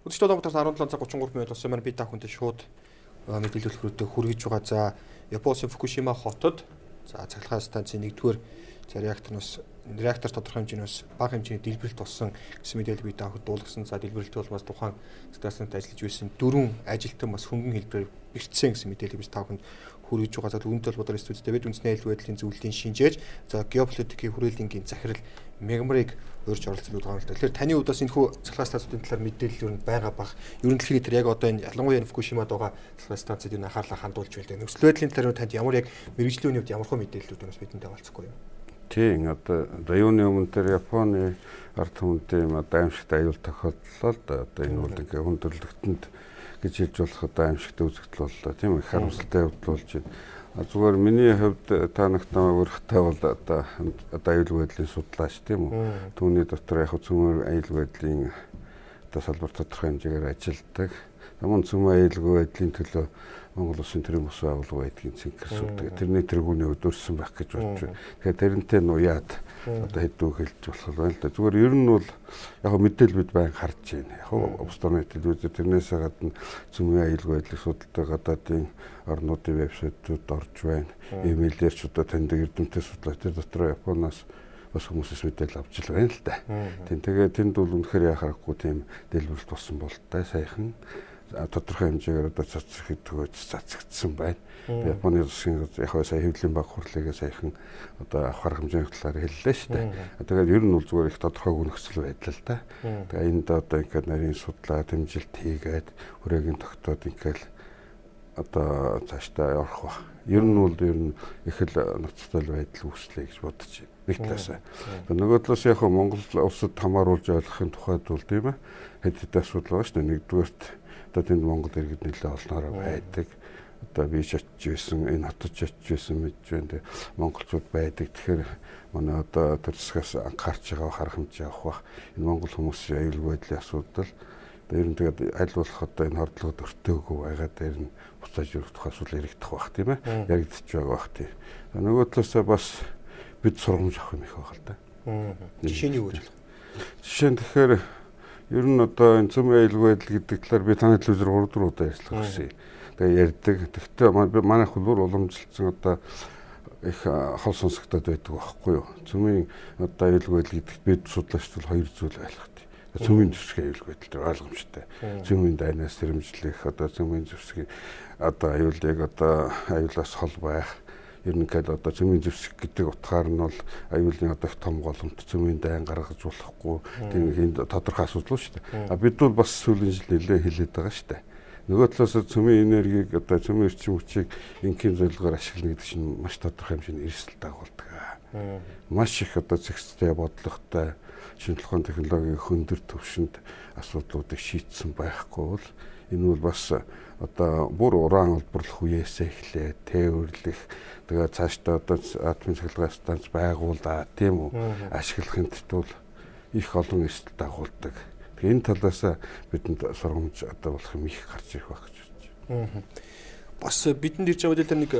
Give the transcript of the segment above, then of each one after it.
Өдөрт Улаанбаатарт 17 цаг 33 минут болсон маань би та хүнтэй шууд мэдээлэл хүргэтэ хүргэж байгаа. За Японы Фукушима хотод за цахилгаан станцын 1-р за реакторноос реактор тодорхой хэмжээний бас бага хэмжээний дэлбэрэлт болсон гэсэн мэдээлэл би та бүхэнд дуулгасан. За дэлбэрэлт бол бас тухайн станцанд ажиллаж байсан дөрвөн ажилтан бас хөнгөн хэлбэрээр бэрцсэн гэсэн мэдээлэл biz та бүхэнд хүргэж байгаа. За үүнтэй холбоотой студиуд бид үндэсний аюул байдлын зөвлөлийн шинжээж за геополитикийн хүрээлэнгийн захирал мегмарыг урьж оролцсон байгаа юм л да. Тэгэхээр таны хувьд бас энэ хүү цахилгаан станцуудын талаар мэдээлэл юу байгаа бах. Ер нь дэлхийн тэр яг одоо энэ ялангуяа Фукушимад байгаа цахилгаан станцууд энэ анхаарлаа хандуулж байна. Нөхцөл байдлын талаар танд ямар яг мэрэгжлийн үнэвд ямар хөө мэдээллүүд байна бидэнтэй хавалцахгүй юу? Тийм одоо юуны өмнө тэр Японы ард түмэнтэй юм одоо аимшигт аюул тохиолдлоо л да. Одоо энэ бол ингээ хүндрэлтэнд гэж хэлж болох одоо аимшигт үзэгдэл боллоо тийм их харамсалтай явдал болж байна. Зүгээр миний хувьд та нарт өрхтэй бол одоо одоо аюул байдлын судлаач тийм үү. Түүний дотор яг цөмөр аюул байдлын одоо салбар тодорхой хэмжээгээр ажилладаг. Ямар цөмөр аюулгүй байдлын төлөө Монгол Улсын төрийн бус байгууллага байдгийн цэнхэрсүүлдэг. Тэрний тэргүүний өдөрсөн байх гэж бодож байна. Тэгэхээр тэрнтэй нуяад одоо хэдүү хэлж болох байна л да. Зүгээр ер нь бол яг мэдээл бид байн харж байна. Яг обстон телевиз тэрнээс гадна цөмийн аюулгүй байдлыг судалдаг гадаадын орнуудын вебсайтууд орж байна. Имэйлээр ч одоо таньдаг эрдэмтдээ судлаа. Тэр дотор Японоос бас хүмүүсээс мэдээлэл авч л байна л да. Тийм тэгээ тэнд бол үнэхээр яхахгүй тийм дэлбэрэлт болсон бол та сайхан тодорхой хэмжээгээр одоо цацрах гэдгөөд цацагдсан байна. Японы улсын яг сая хэвлэлийн баг хурлыг саяхан одоо авах хэмжээний талаар хэллээ шүү дээ. Тэгээд ер нь бол зүгээр их тодорхой гүнхсэл байдал л да. Тэгээд энд одоо ингээд нарийн судлаа дэмжилт хийгээд хүрээгийн тогтоод ингээд одоо цаашдаа явах ба. Ер нь бол ер нь их л ноцтой байдал үүслэе гэж бодож байна. Нэг талаас. Нөгөө талаас яг Монгол улсад хамааруулж ойлгохын тухайд бол тийм ээ хэд хэд асуудал байгаа шүү дээ. Нэгдүгээрт одоо тэнд Монгол иргэд нэлээд олноороо байдаг. Одоо би ч очиж байсан, энэ хотод ч очиж байсан мэдж байна. Монголчууд байдаг. Тэгэхээр манай одоо тэр засгаас анхаарч байгаа харах хэмжээ авах бах. Энэ монгол хүмүүсийн аюулгүй байдлын асуудал ер нь тэгээд аль болох одоо энэ хордлогод өртөөгөө байгаа дээр нь буцааж өрөх тухай асуудал яригдах бах тийм ээ. Яригдчих байгаа бах тийм. Нөгөө талаасаа бас бид сургамж авах юм их байгаа л да. Жишээ нь юу гэж болох? Жишээ нь тэгэхээр Ер нь одоо энэ цөм аюулгүй байдал гэдэг талаар би таны телевизээр 3 4 удаа ярьцлах гэсэн. Тэгээ ярьдаг. Тэгвэл манай хөлбөр уламжилсан одоо их хол сонсогдоод байдаг байхгүй юу. Цөмийн одоо аюулгүй байдал гэдэгт бид судлаачд бол хоёр зүйл ойлгох. Цөмийн зэвсэг аюулгүй байдал ойлгомжтой. Цөмийн дайнаас сэрэмжлэх одоо цөмийн зэвсэг одоо аюул яг одоо аюулаас хол байх ер нь гээд одоо цөмийн зэвсэг гэдэг утгаар нь бол аюулын одоо их том голомт цөмийн дайн гаргаж болохгүй тийм ийм тодорхой асуудал шүү дээ. А бид бол бас сүүлийн жил нэлээ хилээд байгаа шүү дээ. Нөгөө талаас цөмийн энергийг одоо цөмийн эрчим хүчийг ингийн зорилгоор ашиглана гэдэг чинь маш тодорхой хэмжээний эрсдэл дагуулдаг. Маш их одоо зэгцтэй бодлоготой тухайн технологийн хөндөр төвшөнд асуудлуудыг шийдсэн байхгүй бол энэ бол бас одоо бүр уран олборлох үеэсээ эхлээ тээвэрлэх тэгээ цаашдаа одоо атомын цахилгаан станц байгуулаа тийм үү ашиглахын тулд их олон эрсдэл дагуулдаг. Тэгээ энэ талаас бидэнд сургамж одоо болох юм их гарч ирэх байх гэж бодож байна. Бас бидэнд ирж байгаа дээр нэг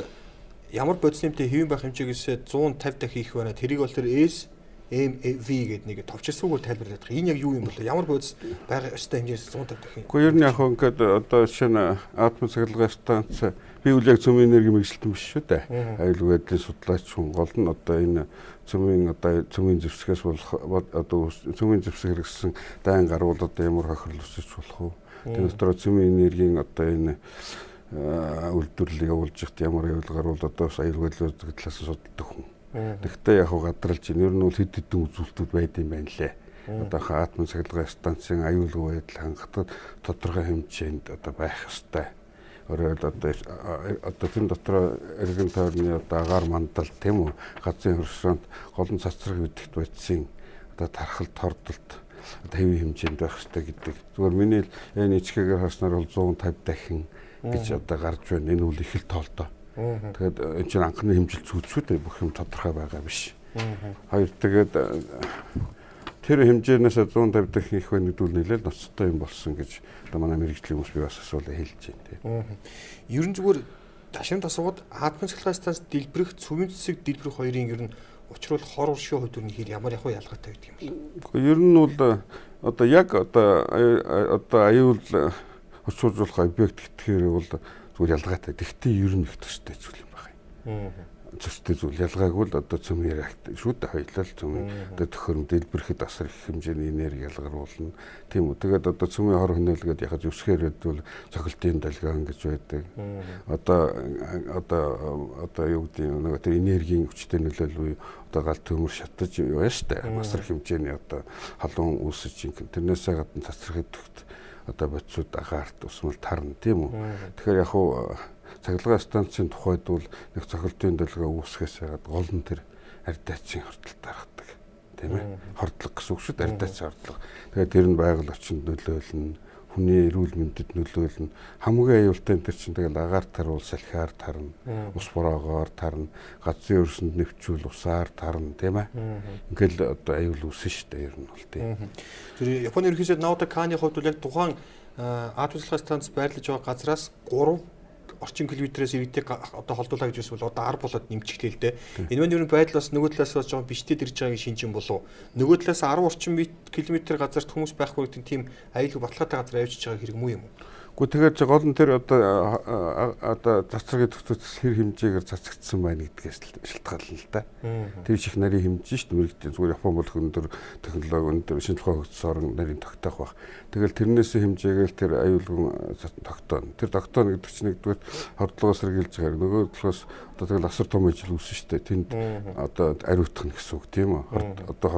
ямар бодис нэмтэй хэвэн байх хэмжээгээс 150 дахин их байна. Тэрийг бол тэр S MV гэдэг нэг товчрсуугаар тайлбарлаад байгаа. Энэ яг юу юм бол ямар бодис байгаа ёстой хэмжээс 150 дахин. Гэхдээ ер нь яг ингээд одоо нь атом цахилгаан станц би үл яг цөмийн энерги мэрэгчлэн биш шүү дээ. Аюулгүй байдлын судлаач хүн гол нь одоо энэ цөмийн одоо цөмийн зэвсгээс болох одоо цөмийн зэвсэг хэрэгсэн дайн гаруул одоо ямар хохирол өсөж болох вэ? Тэр дотор цөмийн энергийн одоо энэ үйлдвэрлэлийг явуулж ихт ямар аюул гаруул одоо аюулгүй байдлын талаас судалдаг хүн Тэгтээ яг гадралж байна. Ер нь бол хэд хэдэн үзүүлэлтүүд байд юм байна лээ. Одоо атом цахилгаан станцын аюулгүй байдал хангахад тодорхой хэмжээнд одоо байх ёстой. Өөрөөр одоо одоо тэр дотор эргэн тойрны одоо агаар мандал тийм үү газрын хөрсөнд голон цацраг үдэгт байцсан одоо тархалт тордолт тавийн хэмжээнд байх хэрэгтэй гэдэг. Зүгээр миний энэ ичгээгээр харснаар бол 150 дахин гэж одоо гарч байна. Энэ үл их л тоолдоо. Тэгээд энэ чинь анхны хэмжилт зүтсүүд бүх юм тодорхой байгаа биш. Хоёр тэгээд э, тэр хэмжээнээс 150 дахин их байх гэдүүл нэлээд ноцтой юм болсон гэж одоо манай мэрэгжлийн хүмүүс би бас асуулаа хэлж байна. Ер нь зүгээр ташин тасууд хаадмын цахилгаан станц дэлбэрэх, цөвийн цэцэг дэлбэрэх хоёрын ер нь учруулах хор уршийн хувьд нь хэр ямар явах ялгаатай гэдэг юм бэ? Ер нь бол э, одоо яг одоо одоо аюул э, учруулах объект гэхээр бол зүгээр ялгаатай. Тэгтээ ер нь их төстэй зүйл юм байна. Төстэй зүйл ялгаагүй л одоо цөмийн реакт шүү дээ хоёлаа л цөмийн одоо төхөөрөм дэлбэрэхэд асар их хэмжээний энерги ялгаруулна. Тийм үү. Тэгээд одоо цөмийн хор хөнөөлгээд яхаж өсгөөр хэдвэл цохилтын долгион гэж байдаг. Одоо одоо одоо юу гэдэг нэг тэр энергийн хүчтэй нөлөөлөл үе одоо гал төмөр шатаж байна штэ. Масар хэмжээний одоо халуун үүсэж ин тэрнээсээ гадна цацрахад төгт одоо бодисууд агаарт усмал тарна тийм үү. Тэгэхээр яг хуу цахилгаан станцын тухайд бол нэг цохилтын долгио үүсгэхээс ягаад гол нь тэр ардиацийн хортол дарахдаг тийм ээ. Хордлого гэсэн үг шүү дээ ардиацийн хордлого. Тэгээд тэр нь байгаль орчинд нөлөөлнө хүний эрүүл мэндэд нөлөөлнө. Хамгийн аюултай энэ чинь тэгэл агаар таруул салхиар тарна. Ус бороогоор тарна. Газрын өрсөнд нэвчүүл усаар тарна тийм ээ. Ингээл одоо аюул үүснэ шүү дээ ер нь бол тийм. Тэр Японы ерөнхийдөө Наота Каны хувьд бол яг тухайн ад туслахын станц байрлаж байгаа газраас 3 орчим километрээс иргэдэг одоо холдуулаа гэж эсвэл одоо 10 болоод нэмчихлээ л дээ. Энэ мань ер нь байдал бас нөгөө талаас бас жоохон биштэд ирж байгааг шинжин болов. Нөгөө талаас 10 орчим километр газарт хүмүүс байхгүй гэдэг тийм аюулгүй баталгаатай газар авчиж байгаа хэрэг мүү юм уу? Гэхдээ тэгээд гол нь тэр одоо одоо цацрагын төгсөц хэр хэмжээгээр цацагдсан байна гэдгээс шалтгаална л да. Тэр их нарийн хэмжээ шүү дээ. Мэргэжлийн зүгээр Япон болох өндөр технологи өндөр шинжилгээ хөгжсөн орн нарийн тогтоох бах. Тэгэл тэрнээс хэмжээгээр тэр аюулгүй тогтооно. Тэр тогтооно гэдэг чинь нэгдүгээр хордлогоос сэргийлж байгаа. Нөгөө талаас одоо тэгэл асар том ажил үүсэн шүү дээ. Тэнд одоо ариутгах гэсэн үг тийм үү? Одоо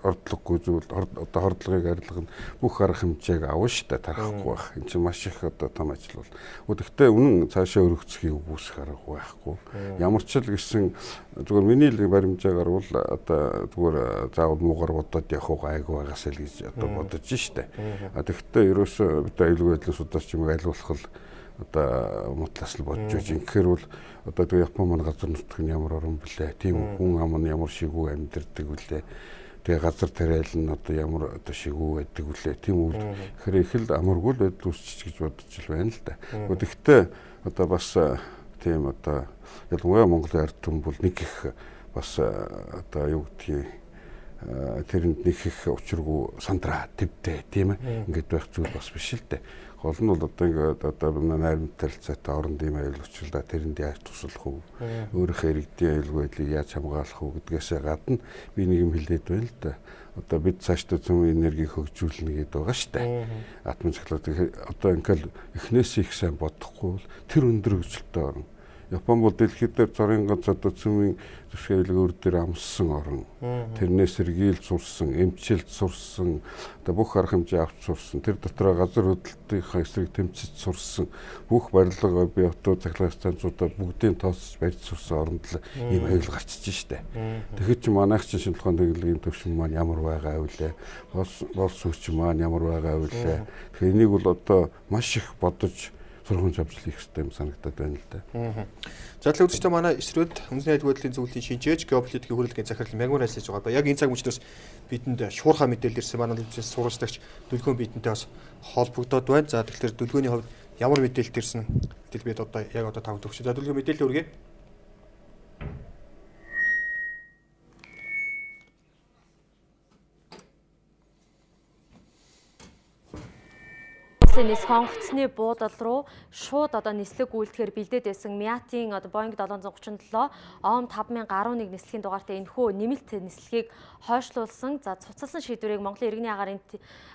хордлогогүй зүйл одоо хордлогыг арилгах нь бүх арга хэмжээг авна шүү дээ. Тарахгүй байх. Энд чинь маш их одоо том ажил бол. Гэхдээ үнэн цаашаа өргөцөхийг үүсэх арга байхгүй. Ямар ч л гэсэн зүгээр миний л баримжаагаар бол одоо зүгээр заавал муугар бодоод явах уу гайг байгаасаа л гэж одоо бодож штэ. А тэгэхдээ ерөөсөө бид аюулгүй байдлын судач юм айлуулах л одоо мутлаас л бодож байж. Инхээр бол одоо тэгээ Япон маань газар нутг нь ямар орон блэ? Тийм хүн ам нь ямар шигүү амьдэрдэг үлээ. Тэгээ газар тариал нь одоо ямар одоо шигүү байдаг үлээ. Тийм үл гэхээр их л амаргүй л байдал үүсчих гэж бодож л байна л да. Гэхдээ одоо бас тийм одоо ялангуяа Монголын ард түмэн бол нэг их бас одоо юу гэдгийг тэрэнд нэг их учиргүй сандраа твдээ тийм ээ ингээд байх зүйл бас биш л дээ гол нь бол одоо ингээд одоо найрамдтал цаатай оронд юм аюул учруулда тэрэнд яаж туслах уу? Өөрийнхөө иргэдийн аюулгүй байдлыг яаж хамгаалах уу гэдгээсээ гадна би нэг юм хэлээд байна л да. Одоо бид цаашдаа зөв энергийг хөгжүүлнэ гэдээ байгаа шүү дээ. Атом циклыг одоо ингээд эхнээс их сайн бодохгүй бол тэр өндөр хөгжилтэй орно Япон бол дэлхийд дээр цорын ганц одоо цөмийн зөвшөөрлөг өөр дээр амссан орн. Тэрнээс сэргийлж сурсан, эмчилж сурсан, одоо бүх арга хэмжээ авч сурсан. Тэр дотроо газар хөдлөлтийнхаа эсрэг тэмцэж сурсан. Бүх барилга авто цахилгаан станцуудаа бүгдийг тооцож барьж сурсан оронд л ийм аюул гарчиж штэ. Тэгэхэд чи манайх чинь шинжилгээний тэглэгийн төвшин маань ямар байгаа вэ? Бос бос сүрч маань ямар байгаа вэ? Тэгэхээр энийг бол одоо маш их бодож сургууль авч хийх хэрэгтэй юм санагдаад байна л да. За тэгэхээр үзэгчдээ манай эсрээд үндэсний аюулгүй байдлын зөвлөлийн шинжээж геополитикийн хүрээлэгийн захирал Мягмар ажиллаж байгаа. Яг энэ цаг мөчнөөс бидэнд шуурхаа мэдээлэл ирсэн манай үзээс сурвалжлагч дүлгөөн бидэнтэй бас холбогдоод байна. За тэгэхээр дүлгөөний хувьд ямар мэдээлэл ирсэн гэдэл бид одоо яг одоо тавд өгч. За дүлгөөн мэдээлэл үргээ. Нис хонгоцны буудал руу шууд одоо нислэг үйлдэхээр бэлдээд байсан Miata-ийн одоо Boeing 737 OM 5011 нислэгийн дугаартай энэхүү нэмэлт нислэгийг хойшлуулсан. За цуцалсан шийдвэрийг Монголын иргэний агаарын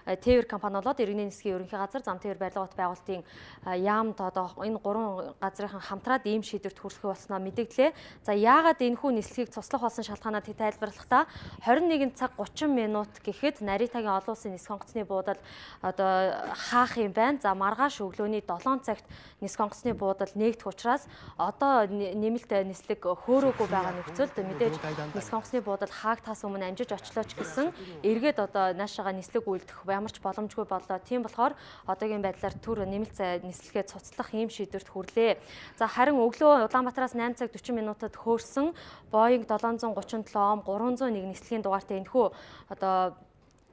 тээвэр компани болоод иргэний нисгийн ерөнхий газар зам тээвэр барилга бот байгуулалтын яамд одоо энэ гурван газрынхан хамтраад ийм шийдвэрт хүрэх болсноо мэдээлээ. За яагаад энэхүү нислэгийг цуслах болсон шалтгаанаа тайлбарлахдаа 21 цаг 30 минут гэхэд Наритагийн олон улсын нисэх хонгоцны буудал одоо хаах юм байна. За маргааш өглөөний 7 цагт нисэх хонгоцны буудал нээгдэх учраас одоо нэмэлт нислэг хөөрөөгүй байгаа нөхцөлд мэдээж нисэх хонгоцны буудал хаагтаас өмнө амжиж очлооч гэсэн эргээд одоо наашаага нислэг үйлдэх ямар ч боломжгүй боллоо. Тийм болохоор одоогийн байдлаар түр нэмэлт нислэгээ цуцлах ийм шийдвэрт хүрлээ. За харин өглөө Улаанбаатараас 8 цаг 40 минутад хөөрсөн Boeing 737 ом 301 нислэгийн дугаартай энэхүү одоо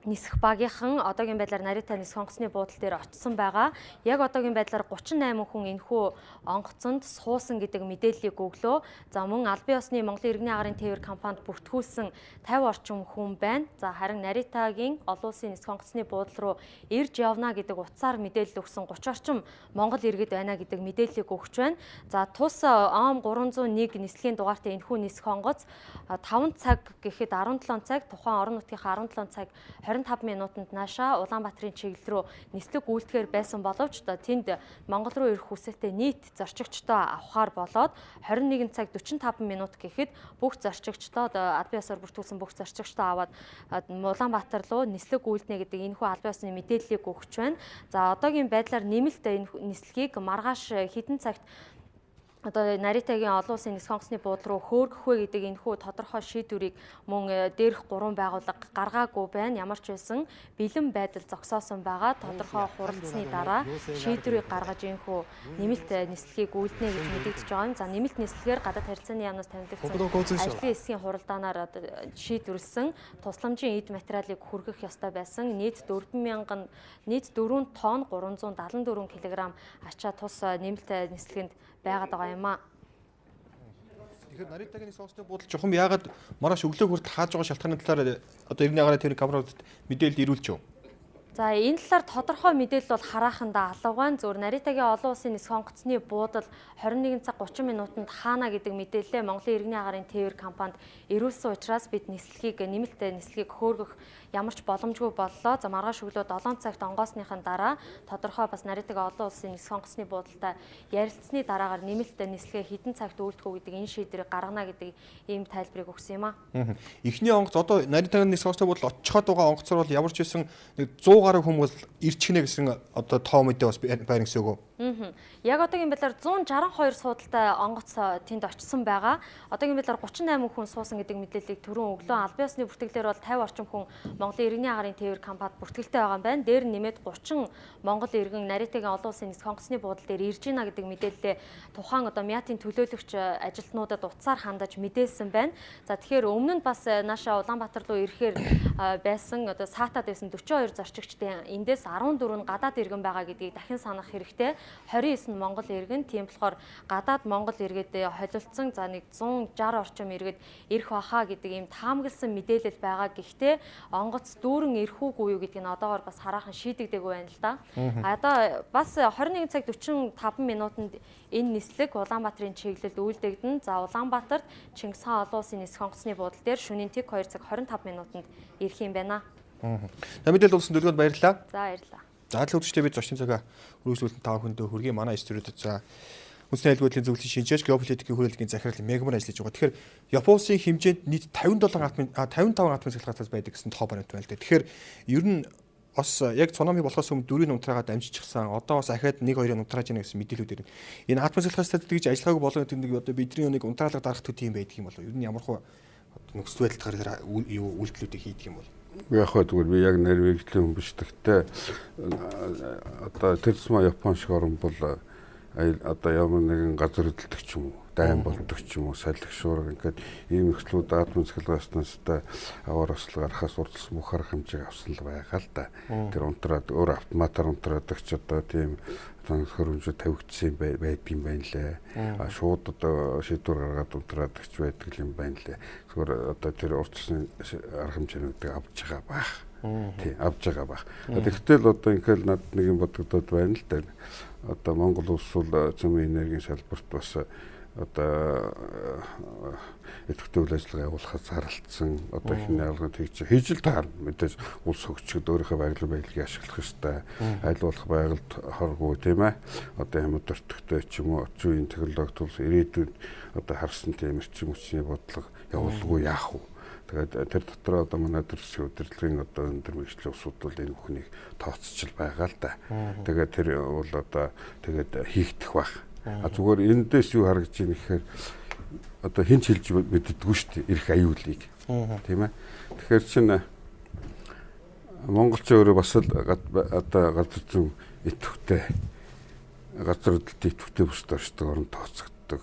нисэх багийнхан одоогийн байдлаар Нарита нисэх онгоцны буудлын дээр очсон байгаа. Яг одоогийн байдлаар 38 хүн энэхүү онгоцонд суусан гэдэг мэдээллийг өглөө. За мөн Албан ёсны Монголын иргэний агарын тээвэр компанид бүртгүүлсэн 50 орчим хүн байна. За харин Наритагийн олон улсын нисэх онгоцны буудлын руу ирж явна гэдэг утсаар мэдээлэл өгсөн 30 орчим Монгол иргэд байна гэдэг мэдээллийг өгч байна. За тус ОМ 301 нислэгийн дугаартай энэхүү нисэх онгоц 5 цаг гэхэд 17 цаг тухайн орон нутгийнхаа 17 цаг 25 минутанд наашаа Улаанбаатарын чиглэл рүү нислэг үйлдэхээр байсан боловч тэнд Монгол руу ирэх хүсэлтэд нийт зорчигчдоо авахар болоод 21 цаг 45 минут гэхэд бүх зорчигчдоо албан ёсоор бүртгүүлсэн бүх зорчигчдоо аваад Улаанбаатар руу нислэг үйлдэнэ гэдэг энэхүү албан ёсны мэдээллийг өгч байна. За одоогийн байдлаар нэмэлт энэ нислэгийг маргааш хэдэн цагт одоо Наритагийн олон улсын нисэх онгоцны бууд руу хөөргөх вэ гэдэг энэхүү тодорхой шийдвэрийг мөн э, дээрх гурван байгууллага гаргаагүй байна. Ямар ч байсан бэлэн байдал зогсоосон байгаа. Тодорхой хуралдсны дараа шийдвэрийг гаргаж энэхүү нэмэлт э, нислэгийг үйлдэнэ гэж мэдэгдэж байгаа. За нэмэлт нислэгээр гадаад харьцааны яамнаас тавигдсан ажлын эсгийн хуралдаанаар шийдвэрлсэн тусламжийн эд материалыг хүргэх ёстой байсан. Нийт 4000 нийт 4 тонн 374 кг ачаа тус э, нэмэлт нислэгэнд байгаад байгаа юм аа. Тэгэхээр Наритагийн сонгоцны буудал чухам яагаад маргааш өглөө хүртэл хааж байгаа шалтгааны талаар одоо иргэний агаарын тэр камеруудад мэдээлэл ирүүлж өв. За энэ талаар тодорхой мэдээлэл бол харахандаа алавгаан зөвөр Наритагийн олон улсын нисэх онгоцны буудал 21 цаг 30 минутанд хаана гэдэг мэдээлэлээ Монголын иргэний агаарын тээвэр компанид ирүүлсэн учраас бид нислэгийг нэмэлт нислэгийг хөөргөх ямар ч боломжгүй боллоо. За маргааш өглөө 7 цагт онгоосныхан дараа тодорхой бас Наритаг олон улсын нисэх онгоцны буудалтай ярилцсны дараагаар нэмэлт нислэгээ хідэн цагт үйлдэх үү гэдэг энэ шийдвэрийг гаргана гэдэг ийм тайлбарыг өгсөн юм аа. Эхний онгоц одоо Наритагийн нисэх онгоцны буудал очиход байгаа онгоцор бол ямар ч байсан нэг 100 гаруй хүмүүс ирчихнэ гэсэн одоо тоо мэдээ бас байна гэсэн үг үү? Аа. Яг одоогийн байдлаар 162 суудалтай онгоц тэнд очсон байгаа. Одоогийн байдлаар 38 хүн суусан гэдэг мэдээллийг түрүүн өглөө албан ёсны бүртгэлээр бол 50 орчим хүн Монголын иргэний агарын тээвэр компанид бүртгэлтэй байгаа юм байна. Дээр нь нэмээд 30 Монгол иргэн Наритагийн олон улсын нисэх онгоцны буудал дээр ирж гинэ гэдэг мэдээлэлээ тухайн одоо Мятын төлөөлөгч ажилтнуудад утсаар хандаж мэдээлсэн байна. За тэгэхээр өмнө нь бас нааша Улаанбаатар руу ирэхээр байсан одоо саатад байсан 42 зорчигчдын эндээс 14 нь гадаад иргэн байгаа гэдгийг дахин санах хэрэгтэй. 29 нь Монгол иргэн. Тийм болохоор гадаад Монгол иргэд холилдсон за нэг 160 орчим иргэд ирэх баха гэдэг ийм таамагласан мэдээлэл байгаа. Гэхдээ онгоц дүүрэн ирэх үгүй юу гэдгийг одоогоор бас хараахан шийдэгдээгүй байна л да. Одоо бас 21 цаг 45 минутанд энэ нислэг Улаанбаатарын чиглэлд үйлдэгдэн. За Улаанбаатарт Чингис хаан олон улсын нисэх онгоцны буудлын дээр шөнийн тэг 2 цаг 25 минутанд ирэх юм байна. За мэдээлэл болсон дөрөвд баярлалаа. За баярлалаа. За л үзэгчдээ бид зочны цагаа өргөжлүүлэн тав хөндөө хөргийн манай студиуд за үндэсний айлгуудлын зөвлөлийн шинжээч геополитикийн хүрээлэнгийн захирлын мегмар ажиллаж байгаа. Тэгэхээр Японы хэмжээнд нийт 57 атмын 55 атмын сэлхатаас байдаг гэсэн тоо баримт байна л дээ. Тэгэхээр ер нь бас яг цунами болохоос өмнө дөрвийн унтраагаа дамжчихсан. Одоо бас ахаад 1 2-ын унтрааж яана гэсэн мэдээлүүд ирнэ. Энэ атмын сэлхатаас тэгж ажиллагаагүй болгоно гэдэг нэг одоо бидний нэг унтраалга дарах төдий юм байдаг юм болов. Ер нь ямар хөө нөхцөл байдал гараар юу үйлдэлүүдийг хийдэг юм бол яг хөө зүгээр би яг нэрвэглэлийн хүн биш гэхдээ одоо тэрсма Япон шиг орн бол одоо ямар нэгэн газар хөдөлдөг ч юм уу дайм болдог ч юм уу салхи шуурга ингээд ийм ихлүүд адмын цэглэгаснаас та аваар ослог арахаас урдсан бүх арга хэмжээг авсан л байгаа л да. Тэр унтраад өөр автоматар унтраадаг ч одоо тийм хөрөмжөд тавигдсан байдгийн байна лээ. А шууд одоо шийдвэр гаргаад унтраадаг ч байдаг юм байна лээ. Зүгээр одоо тэр урдсан арга хэмжээнүүдийг авч байгаа баах. Тий, авж байгаа баах. Тэгтэл одоо ингээл над нэг юм бодогдоод байна л да. Одоо Монгол улс бол цөмийн энергийн салбарт бас одоо идэвхтэй үйл ажиллагаа явуулахад зарлцсан одоо их найрлагын тэгж хийж л таар мэдээж улс хөгжөхөд өөрийнхөө байгалийн байдлыг ашиглах ёстой. Аль болох байгальд хоргүй тийм ээ. Одоо ямар дөртөгтэй ч юм уу очивын технологи тул ирээдүйд одоо харсан тийм эрчим хүчний бодлого явуулгүй яах вэ Тэгээд тэр дотор одоо манай төрсөн удирдлагын одоо өндөр мэрэгжлийн усуд бол энэ бүхнийг тооцчл байгаа л да. Тэгээд тэр бол одоо тэгээд хийгдэх бах. А зүгээр эндээс юу харагдаж байна гэхээр одоо хинч хэлж мэддэггүй шүү дээ эрх аюулыг. Тийм ээ. Тэгэхээр чинь монголч өөрөө бас л одоо газар зүйн идэвхтэй газар хөдлөлт идэвхтэй бүс дорчдог орон тооцогддог.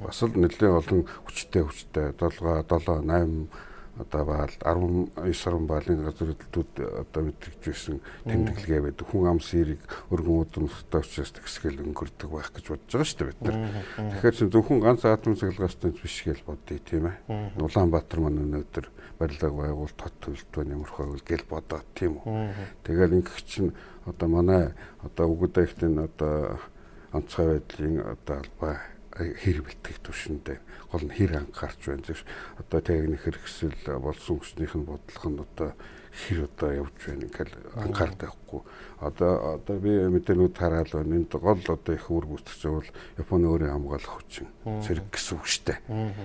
Бас л нэлээд олон хүчтэй хүчтэй 7 7 8 одоо баал 19 сарын баалын газар хөдлөлтүүд одоо мэдрэгч байсан тэмдэглэгээ байдаг. Хүн ам сэрийг өргөн удамстай учраас тэгсгэл өнгөрдөг байх гэж бодож байгаа шүү дээ бид нар. Тэгэхээр чи зөвхөн ганц атом цэглэгчтэй биш гэж бодъё тийм ээ. Улаанбаатар маань өнөөдөр барилга байгуул тот төлөвлөлт ямар хойгол гэл бодоод тийм үү. Тэгээд ингэх чинь одоо манай одоо үгэд ихтэн одоо онцгой байдлын одоо албаа хэр бэлтгэх төвшөндөө гол нь хэр анхаарч байна гэж одоо техник хэрэгсэл болсон хүснийх нь бодлого нь одоо хэр одоо явж байна ингээл анхаардаг байхгүй одоо одоо би мэдээнүүд хараад байна. Энд гол одоо их үр гүйцэж бол Японы өөрийн хамгаалах хүчин зэрэг гэсэн үг дээ.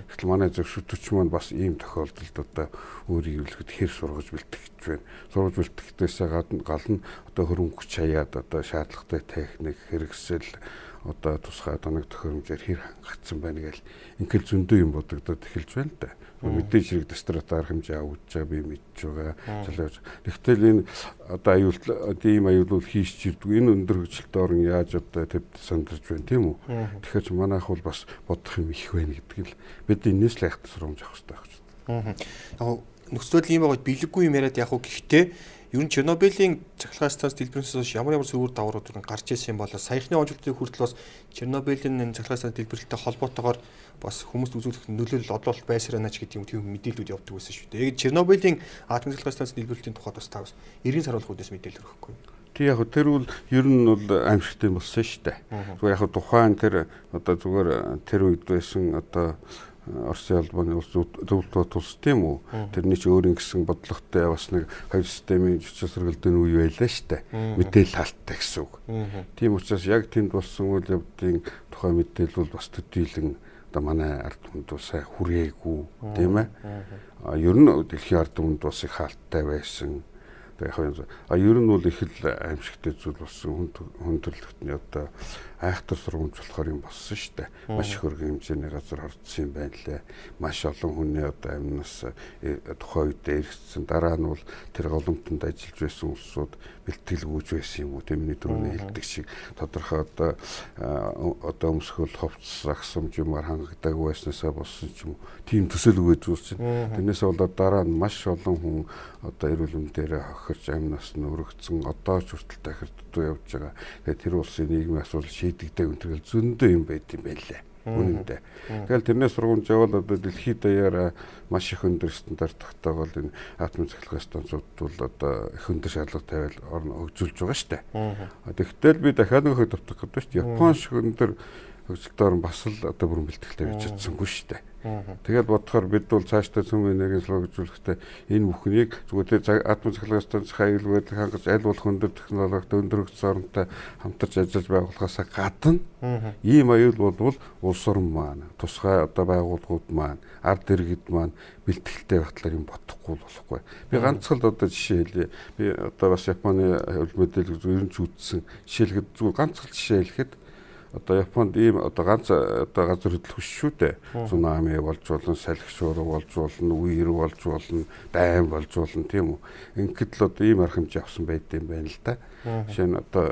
Гэтэл манай зөв шүтвч маань бас ийм тохиолдолд одоо өөрийн ивлэхэд хэр сургаж бэлтгэж байна. Сургаж бэлтгэхээс гадна гал нь одоо хөрөнгө хүч хаяад одоо шаардлагатай техник хэрэгсэл одоо тусгай доног төхөөрөмжөөр хэр хангагдсан байна гэж ингээл зөндөө юм бодогдоод эхэлж байна да. Мэдээж хэрэг дистрат арга хэмжээ авч байгаа би мэдж байгаа. Залууж. Тэгтэл энэ одоо аюул ийм аюулууд хийж ирдэг. Энэ өндөр хөгжилтэй орн яаж одоо тэд сандарч байна тийм үү? Тэгэхээр ч манайх бол бас бодох юм их байна гэдэг л бид энэс л айхтар сурамж авах хэрэгтэй байна. Яг нөхцөл ийм байгаад билэггүй юм яриад яг уу гэхдээ Ер нь Чернобылийн цахилгаан станц дэлбэрнээс хойш ямар ямар зөвөр даврууд гарч ирсэн юм болоо саяхны онцлогын хүртэл бас Чернобылийн энэ цахилгаан станц дэлбэрэлтэй холбоотойгоор бас хүмүүст үзүүлэх нөлөөлөл одлолт байсараа нач гэдэг юм тийм мэдээлэлүүд явдаг байсан шүү дээ. Яг Чернобылийн атом цахилгаан станц дэлбэрэлтийн тухайд бас та бас 90 саруулгуудаас мэдээлэл өгөхгүй. Тий яг тэр бол ер нь бол аимшигтай болсон шүү дээ. Зүгээр яг тухайн тэр одоо зүгээр тэр үед байсан одоо Оросын албаны улс зөвлөлтөд тус тийм үү. Тэрний ч өөрийн гэсэн бодлоготой бас нэг хоёр системийн жижигсэргэлдэн үе байлаа штэ. Мэдээлэл хаалттай гэсэн үг. Тийм учраас яг тэнд болсон үйл явдлын тухай мэдээлэл бол бас төдийлөн одоо манай ард түмэнд сайн хүрээгүй тийм ээ. Ер нь дэлхийн ард түмэнд бас их хаалттай байсан яг а ер нь бол их л аимшигтай зүйл болсон хүн төрлөختний одоо айхтар сургамж болохоор юм болсон шүү дээ. Маш их хөргөн хэмжээний газар хордсон юм байна лээ. Маш олон хүний одоо амнаас э, тухайн үед эргэцсэн дараа нь бол тэр голомтонд ажиллаж байсан улсууд бэлтгэл өгж байсан юм уу тийм миний дөрөвний хэлдэг шиг тодорхой одоо одоо өмсгөл ховц агсамж юмар хангагдаг байснасаа болсон ч юм уу тийм төсөл өгөөж үзсэн. Тэрнээс болоод дараа нь маш олон хүн одоо эрүүл мэнд дээр хохирч амнаас нь өргөцсөн одоо ч хүртэл дахир дутуу явж байгаа. Тэгээ тэр улсын нийгмийн асуудал шийдэгдэг өнтргэл зөндөө юм байт юм байлаа. Үнэндээ. Тэгэл тэрнээс сургамж явал одоо дэлхийд даяараа маш их өндөр стандарт тогтоогол энэ атом цахилгаан станцууд бол одоо их өндөр шаардлага тавиал орн хөгжүүлж байгаа штэ. Тэгтэл би дахиад нөхөд давтах гэдэг дээ. Япон шиг өндөр хөгжилтөөр бас л одоо бүрэн бэлтгэлтэй байж чадсангүй штэ. Тэгээд бодохоор бид бол цаашдаа цөм энергийн суулгажуулахдаа энэ бүхнийг зүгээр атом цахилгаан станц байдал хангаж аль болох өндөр технологид өндөр хөгжсөн оронтой хамтарч ажиллаж байгуулахаас гадна ийм аюул бол улс орн маань тусгай одоо байгууллагууд маань ард иргэд маань бэлтгэлтэй байх талаар юм бодохгүй болохгүй. Би ганцхан л одоо жишээ хэлье. Би одоо бас Японы хөвөл мэдээлэл ер нь ч үзсэн. Жишээлхэд зүгээр ганцхан жишээ хэлэхэд одоо Японд ийм одоо ганц одоо газар хөдлөх шүү дээ. Цунами болж болно, салхи шуурга болж болно, үер болж болно, дайм болж болно тийм үү. Ингээд л одоо ийм арга хэмжээ авсан байд юм байна л да. Жишээ нь одоо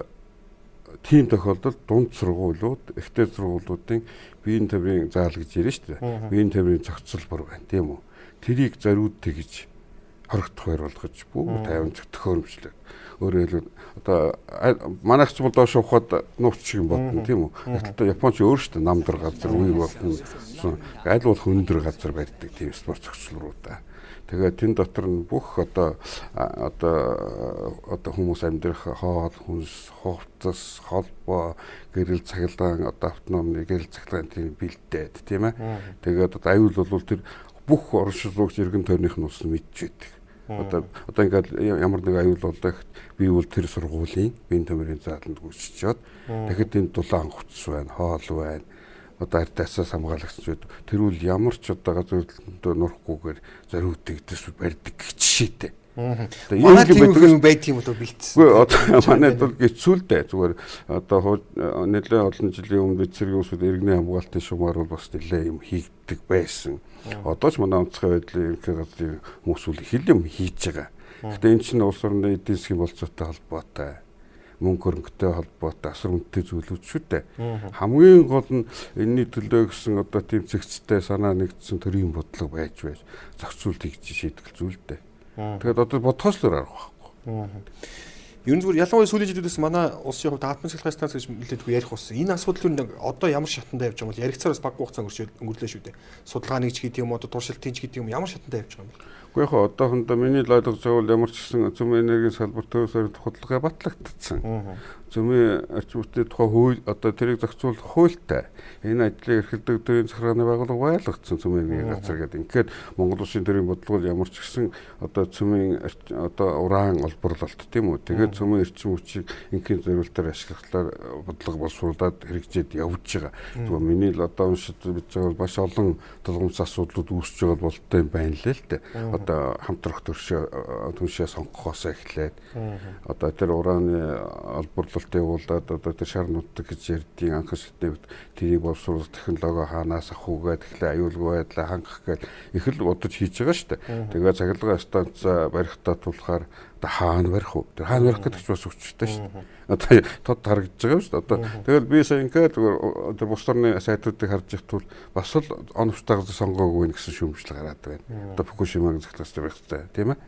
тийм тохиолдолд дунд сургуулиуд, ихтэй сургуулиудын биеийн төвийн заал гэж ярина шүү дээ. Биеийн төвийн зохицол бүр байна тийм үү. Тэрийг зориуд тэгж хоригдох байр болгож бүх тайван төхөөрөмжлөө өөрөөр хэлбэл одоо манайх ч бол доош ухаад нууц шиг бодно тийм үү. Гэтэл Японч өөр шүү дээ намдар газар үе болно. Аль болох өндөр газар барьдаг тийм спорт зохицолруудаа. Тэгээд тэн дотор нь бүх одоо одоо одоо хүмүүс амьдрах хоол, хүнс, хувцас, холбоо, гэрэл цахилгаан одоо автономны гэрэл цахилгаан тийм бэлдээд тийм ээ. Тэгээд одоо аюул бол тэр бүх орон шилжуугч иргэн тойрных нь ус мэдчихэдэг. Одоо одоо ингээд ямар нэг аюул болдог би бол тэр сургуулийн биеийн төмөрийн зааланд гүйцчихэд дахид энэ дулаан хувцс байна, хоол байна. Одоо ардаасаас хамгаалагчид тэр үл ямар ч одоо газар хөдлөлтөнд нурахгүйгээр зориудэгдэс барьдаг гэх жишээтэй. Одоо ийм юм байт юм уу бэлдсэн. Үгүй одоо манайд бол гэцүүл дээ. Зүгээр одоо нэлээд олон жилийн өмнө цэргийн усуд иргэний хамгаалтын шугамар бол бас нэлээд юм хийгдэг байсан. Одоо ч манай онцгой байдлын ерөнхий газрын хүмүүс үл их юм хийж байгаа. Гэтэ эн чинь улс орны эдийн засгийн болцоотой холбоотой. мөнгө хөрөнгөтэй холбоотой асар үнэтэй зүйлүүд шүү дээ. Хамгийн гол нь энэний төлөө гэсэн одоо тийм зэгцтэй санаа нэгдсэн төрийн бодлого байж байж зохицуулт хийж шийдэх зүйл дээ. Тэгэхээр одоо бодхоос л арга байхгүй. Ер нь зүгээр ялангуяа сүүлийн жилүүдээс манай улсын хувьд атмосферын цэглэх станц гэж нэлээдгүй ярих болсон. Энэ асуудал нь одоо ямар шатанда явж байгаа юм бол яригцаар бас баг хугацаа өнгөрлөө шүү дээ. Судалгааны ч гэдэг юм уу, туршилтын ч гэдэг юм ямар шатанда явж байгаа юм бэ? Гэхдээ яг одоохондоо миний ойлгож байгаа бол ямар ч гэсэн цөмийн энергийн салбар төвөөсөр худалдаа батлагдсан. Цөмийн орчин үеийн тухай хууль одоо тэрийг зохицуулах хуультай. Энэ ажлыг эрхэлдэг төрийн захиргааны байгууллага байлгацсан цөмийн энергийн газар гэдэг. Ингээд Монгол Улсын төрийн бодлого ямар ч гэсэн одоо цөмийн одоо уран олборлолт тийм үү. Тэгээд цөмийн эрчим хүчийг инхийн зориултаар ашиглахлаар бодлого боловсруулад хэрэгжээд явж байгаа. Зүгээр миний л одоо уншиж бич байгаа бол маш олон толгомц асуудлууд үүсэж байгаа болтой юм байна л л дээ. Одоо хамтрах төршөө түншээ сонгохоос эхлээд одоо тэр ураны олборлолт явуулаад одоо тэр шар нутаг гэж ярьдгийн анх шатны үед тэрийг боловсруулах технологи хаанаас авах үгээд эхлээ аюулгүй байдлаа хангах гээд их л бодож хийж байгаа шүү дээ. Тэгээ цахилгаан станц барихтаа тулахаар одоо хаана барих уу? Тэр хаана барих гэдэг ч бас өчтэй шүү дээ. Одоо тод харагдаж байгаа шүү дээ. Одоо тэгэл би сая ингээд зүгээр тэр бус орны сайтуудыг харж их тул бас л оновчтойгоо сонгоогүй гэсэн шүүмжлэг гараад байна. Одоо Фукушимагийн захиалгаас байх хэрэгтэй тийм ээ.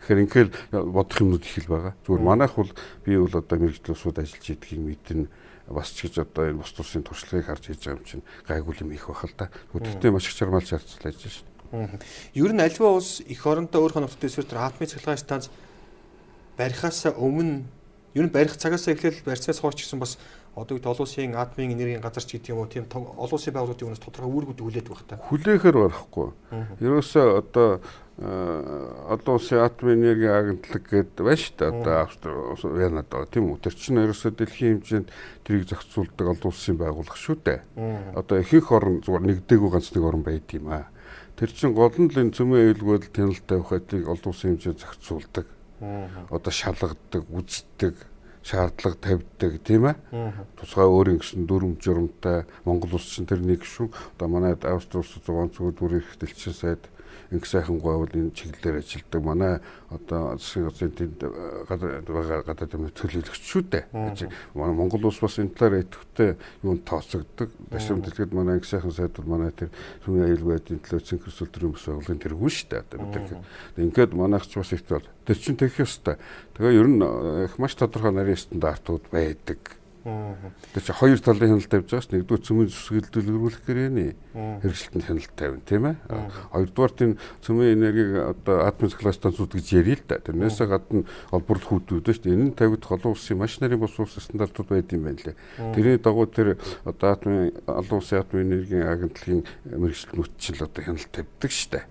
Тэгэхээр ингээд бодох юмнууд их л байгаа. Зүгээр манайх бол би бол одоо мэрэгжил усуд ажиллаж идгийг мэднэ бас ч гэж одоо энэ бус тусын туршлагыг харж хийж байгаа юм чинь гайгүй юм их бахал та. Гэхдээ маш их чармаал шаардсан ажиллаж шин. Ер нь альва улс эх орондоо өөр хоногттой эсвэл тэр атомын цахилгаан станц барихаас өмнө ер нь барих цагаас эхлээл барьцаас хойш гэсэн бас одоо үед олон улсын атомын энергийн газар ч гэдэг юм уу тийм олон улсын байгууллагуудын өмнөөс тодорхой үүргүүд хүлээд байх та. Хүлээхээр барахгүй. Ерөөсөө одоо олон улсын атомын энергийн агентлаг гэдэг байна шүү дээ. Одоо Австрали Венад байгаа тийм үү. Тэр чинь ерөөсөө дэлхийн хэмжээнд тэрийг зохицуулдаг олон улсын байгууллага шүү дээ. Одоо ихэнх орн зүгээр нэгдээгүй ганц нэг орн байд юм аа. Тэр чинь гол нь л энэ цөмийн аюулгүй тэнэлтэй байх хэдийг олон улсын хэмжээнд зохицуулдаг одоо шалгадаг, үздэг, шаардлага тавьдаг тийм ээ. Тусгай өөрийн гэсэн дүрм журамтай Монгол улс чинь тэр нэг шүү. Одоо манай Австри улс 6 цэгүүд бүр их дэлчин сайд инх сайхан гойвол энэ чиглэлээр ажилладаг манай одоо засгийн газрын тэнд гадаа гадаа тийм төлөөлөгч шүү дээ. Манай Монгол улс бас энэ талаар идэвхтэй юунд тооцогддог. Дашрам дэлгэд манай инх сайхан сайд бол манай тэр сүмийн аюулгүй байдлын төлөө цэнхэрсэл төрийн бас байгууллагын тэргүй шүү дээ. Одоо бид тэр ингээд манайх ч бас их бол тэр чин тэгэх ёстой. Тэгээ ер нь их маш тодорхой нарийн стандартууд байдаг Тэр чи хоёр талын хяналт тавьж байгаа ш. Нэгдүгээр цөмийн зүсгэлд дэлгэрүүлэх гэрээний хэрэгжилтэнд хяналт тавина тийм ээ. Хоёрдугаар тийм цөмийн энергийг одоо атомын циклостанцууд гэж ярил л да. Тэрнээсээ гадна олборлох хүүдүүд ш. Энэ нь тавигдах олон улсын маш нарийн бус улсын стандартууд байд юм байна лээ. Тэрний дагуу тэр одоо атомын олон улсын атомын энергийн агентлагийн мэрэгчлэнүүд чинь л одоо хяналт тавьдаг штэ.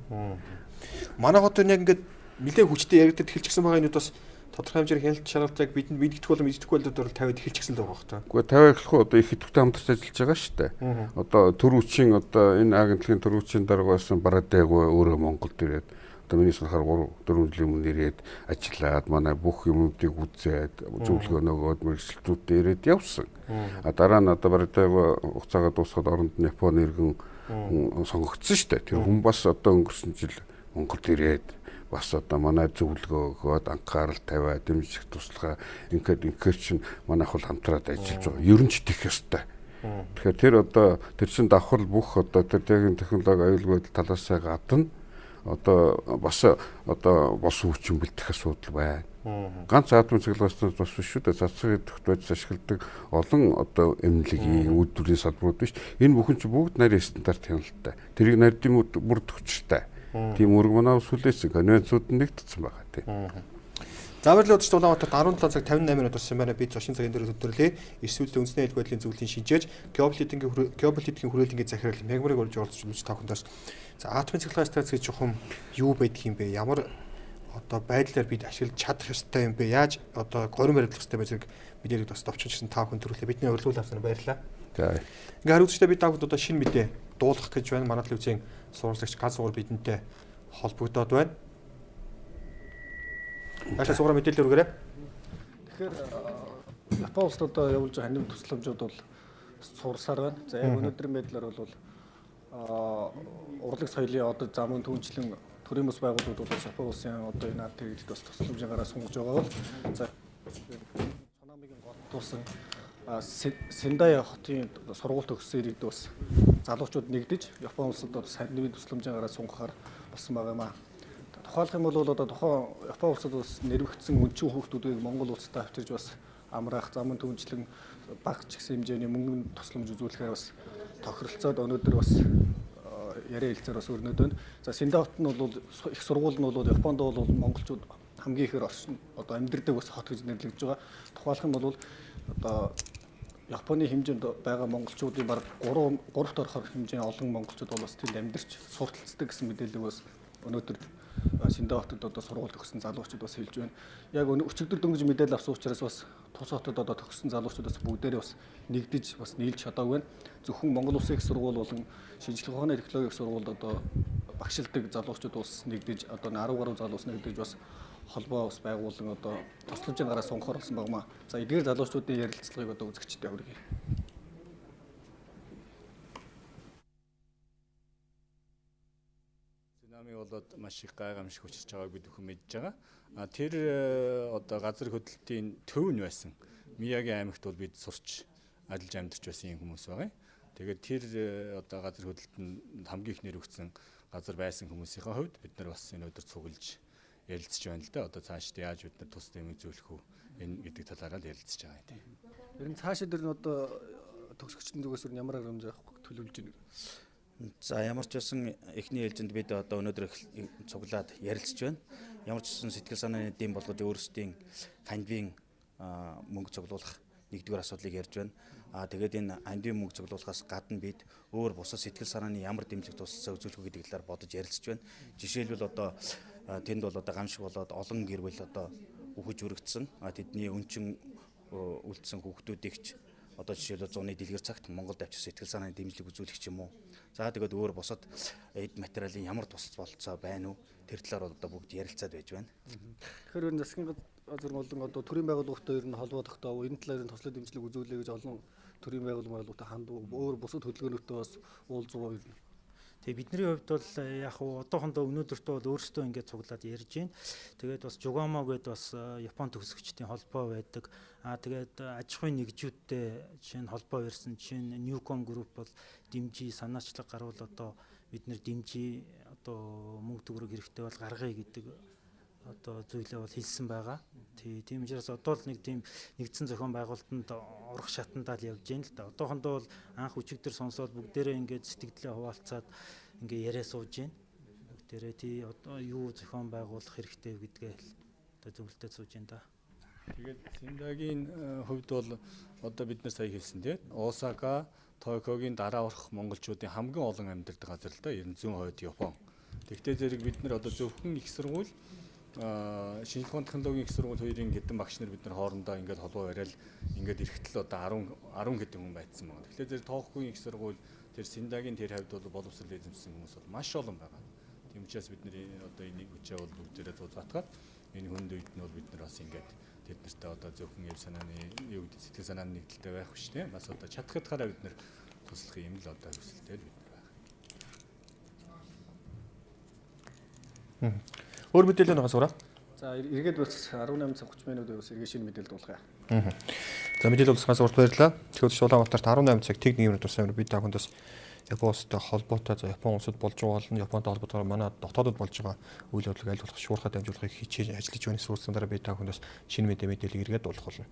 Манай хот яг ингээд нэлээд хүчтэй яригдад эхэлчихсэн байгаа юмуд бас тодорхой хэмжээр хяналт шаналлыг бидэнд мэддэхгүй бол мэддэхгүй бол тавиад эхэлчихсэн л байгаа та. Гэхдээ тавиад эхлэх одоо их идэвхтэй хамтарч ажиллаж байгаа шүү дээ. Одоо төрүүчийн одоо энэ агентлагийн төрүүчийн дарга байсан Барадайгүй өөрөө Монголд ирээд одоо миний санахаар 3 4 жилийн өмнө ирээд ажиллаад манай бүх юмнуудыг үзээд зөвлөгөө нөгөөд мэрэгчлэлтүүдэд ирээд явсан. А дараа нь одоо Барадайгүй хугацаагаа дуусгаад оронд нь Японы иргэн сонгогдсон шүү дээ. Тэр хүн бас одоо өнгөрсөн жил Монголд ирээд бас одоо манай зөвлөгөө өгөөд анхаарал тавиад дэмжих туслахаа ингээд ингээд чинь манайх бол хамтраад ажиллаж байгаа. Ер нь ч тэх ёстой. Тэгэхээр тэр одоо тэр чин давхар бүх одоо тэр техник технологи аюулгүй талаасаа гадна одоо бас одоо бос хүчин бэлтгэх асуудал байна. Ганц атом цэглэлээс бас биш шүү дээ. Идэвхт байж ашигладаг олон одоо эмнэлгийн үд дүрийн салбарууд биш. Энэ бүхэн чинь бүгд нарийн стандарт хяналттай. Тэрийг нарийн бүр төвчтэй Тийм үүрэг манай сүлээсэг конвенцууд нэгдсэн байгаа тийм. За баярлалаа удирч Улаанбаатарт 17 цаг 58 минут болсон байна. Би зочин цагийн дээр төдөрлөө. Эсвэл үндэсний аюул байдлын зөвлөлийн шинжээж геополитикийн геополитикийн хүрээлэнгийн захирал мягмарыг орж оролцож та бүхэндээс за атомын цэглэгээ стац гэж чухам юу байдг юм бэ? Ямар одоо байдлаар бид ашиглаж чадах ёстой юм бэ? Яаж одоо горим баримтлах ёстой бэ зэрэг мэдээлэл бас товчхон гэсэн та бүхэн төрүүлээ. Бидний урилгуул авсан баярлалаа. За. Ингээ хариуцлагатай бид та бүхэнд одоо шинэ мэдээ дуулах гэж байна. Манай телевизийн сурвалжлагч газ суур бидэнтэй холбогдоод байна. Ашаа суура мэдээлэл өргөрөө. Тэгэхээр Япон улсад одоо явуулж байгаа ханим төсөлмжүүд бол сурсаар байна. За яг өнөөдрийн байдлаар бол а урлаг соёлын одоо замын түнчлэн төрийн бас байгууллагууд бол Япон улсын одоо энэ арт хэрэглэлд бас төсөлмжийн гараа сунгаж байгаа бол за цунамигийн гол тулсан Сендай хотын сургууль төгссөн иргэд бас залуучууд нэгдэж Япон улсад одоо сайн нэмийн тусламжийн гараа сунгахаар болсон байгаа юм аа. Тухайлах юм бол одоо тухайн Япон улсад бас нэрвэгдсэн өнчин хүүхдүүдийг Монгол улстай авчирж бас амраах, замын түнчлэн баг ч гэсэн хэмжээний мөнгөнд тусламж үзүүлэхээр бас тохиролцоод өнөөдөр бас яриа хэлцээр бас өрнөд байна. За Синдавт нь бол их сургууль нь бол Японд бол монголчууд хамгийн ихээр оршин одоо амьдардаг бас хот гэж нэрлэгдэж байгаа. Тухайлах нь бол одоо Японы хэмжээнд байгаа монголчуудын баг 3 3-т орохоор хэмжээний олон монголчууд бол бас тэнд амьдарч сурталцдаг гэсэн мэдээлэл бас өнөөдөр Синдавтад одоо сургууль төгссөн залуучууд бас хэлж байна. Яг өчигдөр дөнгөж мэдээлэл авсан учраас бас тус хотод одоо төгссөн залуучуудаас бүгдээрээ бас нэгдэж бас нийлж чадаагүй байна. Зөвхөн Монгол Улсын их сургууль болон шинжлэх ухааны технологийн сургуульд одоо багшилдаг залуучууд бас нэгдэж одоо 10 гаруй залуус нэгдэж бас холбоо бас байгуулан одоо тусламжийн гараа сунгахаар болсон багмаа. За эдгээр залуучуудын ярилцлагыг одоо үзэгчтэй хүргэе. Цунами болоод маш их гайхамшиг учирч байгааг бид бүхэн мэдж байгаа. А тэр э, одоо газар хөдлөлтийн төв нь байсан. Миягийн аймагт бол бид сурч ажиллаж амьдарч байсан юм хүмүүс байгаа. Тэгээд тэр э, одоо газар хөдлөлтөнд хамгийн их нэр өгсөн газар байсан хүмүүсийн хувьд бид нар бас энэ өдөр цуглаж ярилцж байна л да. Одоо цаашд яаж бид нар тус дэм үзүүлэх үү энэ гэдэг талаараа л ярилцж байгаа юм. Ер нь цаашаа дэр нь одоо төгсөгчдийн зүгээс өөр ямар аргамж авах төлөвлөж байна? За ямар ч байсан эхний ээлжинд бид одоо өнөөдөр их- цуглаад ярилцж байна. Ямар ч байсан сэтгэл санааны дэм болгож өөрсдийн хандвийн мөнгө цуглуулах нэгдүгээр асуудлыг ярьж байна. Аа тэгээд энэ хандвийн мөнгө цуглуулахаас гадна бид өөр бусад сэтгэл санааны ямар дэмжлэг туслалцаа үзүүлэх үү гэдэг талаар бодож ярилцж байна. Жишээлбэл одоо тэнд бол одоо гамшиг болоод олон гэр бүл одоо үхэж өргөцсөн. Аа тэдний өнчин үлдсэн хүүхдүүдийг ч одоо жишээлбэл зуны дэлгэр цагт Монголд авчир сэтгэл санааны дэмжлэг үзүүлэх юм уу. За тэгээд өөр бусад эд материалын ямар тусалц болцоо байна уу? Тэр талаар бол одоо бүгд ярилцаад байж байна. Тэгэхээр нь засгийн газар болон одоо төрийн байгууллагатай ер нь холбоодохдоо энэ талаар туслах дэмжлэг үзүүлэе гэж олон төрийн байгууллагатай хандв өөр бусад хөдөлгөөнөтөө бас ер нь. Тэгээ бидний хувьд бол э, яг одоохондоо өнөөдөртөө бол өөрсдөө ингээд цуглаад ярьж байна. Тэгээд бас Жугамо гэдээ бас э, Япон төгсөгчдийн холбоо байдаг. Аа тэгээд э, аж ахуйн нэгжүүдтэй жишээ нь холбоо ярьсан жишээ нь Newcom Group бол дэмжи санаачлаг гарвал одоо бид нэр дэмжи одоо мөнгө төгрөг хэрэгтэй бол гаргая гэдэг одоо зүйлээ бол хэлсэн байгаа. Тий, тийм учраас одоо л нэг тийм нэгдсэн зохион байгуулалтанд орох шатандаа л явж байна л да. Одоохондоо бол анх өчигдөр сонсоод бүгдээрээ ингээд сэтгэлдээ хуваалцаад ингээ яриа сууж байна. Бүгдээрээ тий одоо юу зохион байгуулах хэрэгтэй гэдгээ л одоо зөвлөлтөд сууж байна да. Тэгээд Синдагийн э, хувьд бол одоо бид нар сая хэлсэн тийм Осака, Токиогийн дараа орох монголчуудын хамгийн олон амьдардаг газар л да. Ер нь зүүн хойд Япон. Тэгтээ зэрэг бид нар одоо зөвхөн их сургууль шинжлэх ухааны технологийн их сургууль хоёрын хэдэн багш нар бид нар хоорондоо ингээд холбоо бариад ингээд эрэхтэл одоо 10 10 хэдэн хүн байцсан байна. Тэгэхээр зэрэг тоохгүй их сургууль тэр Синдагийн тэр хавьд бол боловсрол эзэмсэн хүмүүс бол маш олон байгаа. Тийм учраас бид нар одоо энийг хүчээ бол бүгдээрээ зуз батгаад энэ хүнд үед нь бол бид нар бас ингээд тэд нартай одоо зөвхөн яв санааны юу гэдэг сэтгэл санааны нэгдэлтэй байх биш тийм бас одоо чадхадхаараа бид нар туслах юм л одоо хүсэлтэй л бид нар байна. Өөр мэдээлэл нэг асуураа. За эр- эргээд бас 18 цаг 30 минут бас эргээ шинэ мэдээлэл дуулгая. За мэдээлэл улсгаас урт баярлалаа. Тэгвэл Улаанбаатарт 18 цаг техник юмрын турсан бид та хүндээс Япон улстай холбоотой за Япон улсад болж байгаа болон Японтой холбоотойгоор манай дотоодод болж байгаа үйл явдлыг аль болох шуурхад дамжуулахыг хичээж ажиллаж байна. Сүүлсэн дараа бид та хүндээс шинэ мэдээ мэдээлэл эргээд дуулах болно.